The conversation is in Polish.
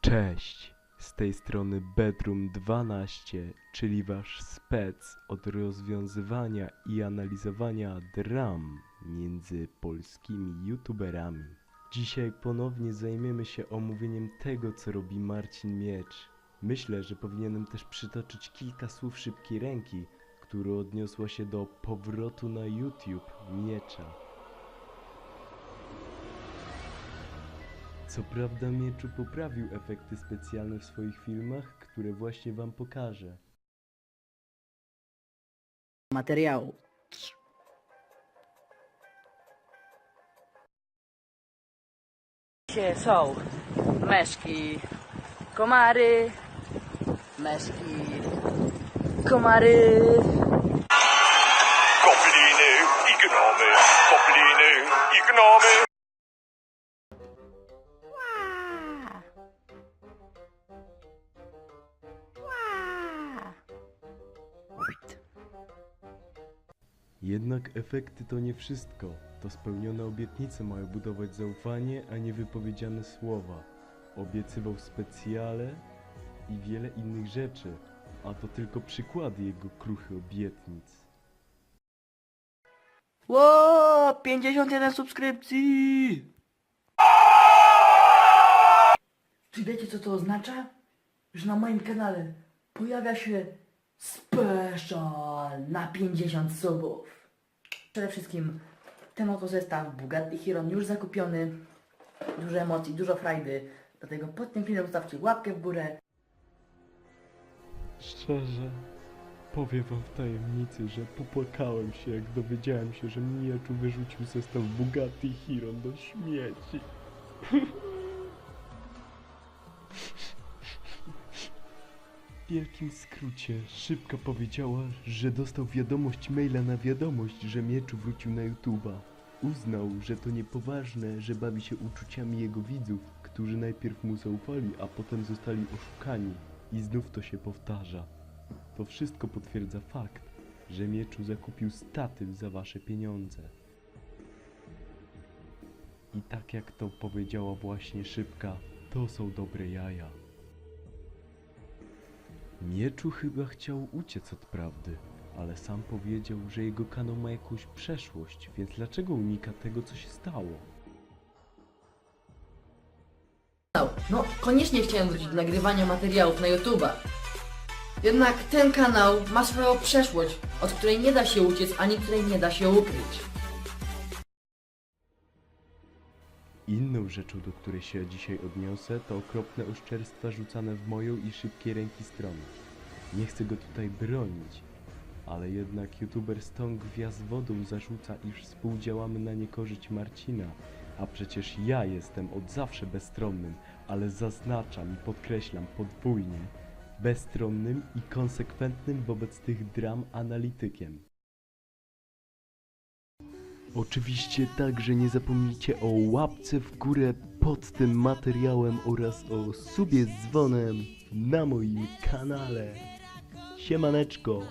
Cześć, z tej strony Bedroom 12, czyli wasz spec od rozwiązywania i analizowania dram między polskimi youtuberami. Dzisiaj ponownie zajmiemy się omówieniem tego, co robi Marcin Miecz. Myślę, że powinienem też przytoczyć kilka słów szybkiej ręki, które odniosło się do powrotu na YouTube Miecza. Co prawda Mieczu poprawił efekty specjalne w swoich filmach, które właśnie wam pokażę. materiału. Dzisiaj są meszki, komary, meszki, komary. Jednak efekty to nie wszystko. To spełnione obietnice mają budować zaufanie, a nie wypowiedziane słowa. Obiecywał specjale i wiele innych rzeczy, a to tylko przykłady jego kruchych obietnic. Ło, 51 subskrypcji! Czy wiecie co to oznacza? Że na moim kanale pojawia się special na 50 subów. Przede wszystkim ten oto zestaw Bugatti Chiron już zakupiony. Dużo emocji, dużo frajdy. Dlatego pod tym filmem zostawcie łapkę w górę. Szczerze, powiem wam w tajemnicy, że popłakałem się, jak dowiedziałem się, że Mieczu wyrzucił zestaw Bugatti Chiron do śmieci. wielkim skrócie, Szybka powiedziała, że dostał wiadomość maila na wiadomość, że Mieczu wrócił na YouTube'a. Uznał, że to niepoważne, że bawi się uczuciami jego widzów, którzy najpierw mu zaufali, a potem zostali oszukani. I znów to się powtarza. To wszystko potwierdza fakt, że Mieczu zakupił statyw za wasze pieniądze. I tak jak to powiedziała właśnie Szybka, to są dobre jaja. Mieczu chyba chciał uciec od prawdy, ale sam powiedział, że jego kanał ma jakąś przeszłość, więc dlaczego unika tego, co się stało? No, koniecznie chciałem wrócić do nagrywania materiałów na YouTube'a. Jednak ten kanał ma swoją przeszłość, od której nie da się uciec, ani której nie da się ukryć. Inną rzeczą, do której się dzisiaj odniosę, to okropne oszczerstwa rzucane w moją i szybkie ręki strony. Nie chcę go tutaj bronić, ale jednak youtuber Stąd Gwiazd Wodą zarzuca, iż współdziałamy na niekorzyść Marcina, a przecież ja jestem od zawsze bezstronnym, ale zaznaczam i podkreślam podwójnie, bezstronnym i konsekwentnym wobec tych dram analitykiem. Oczywiście także nie zapomnijcie o łapce w górę pod tym materiałem oraz o subie z dzwonem na moim kanale. Siemaneczko!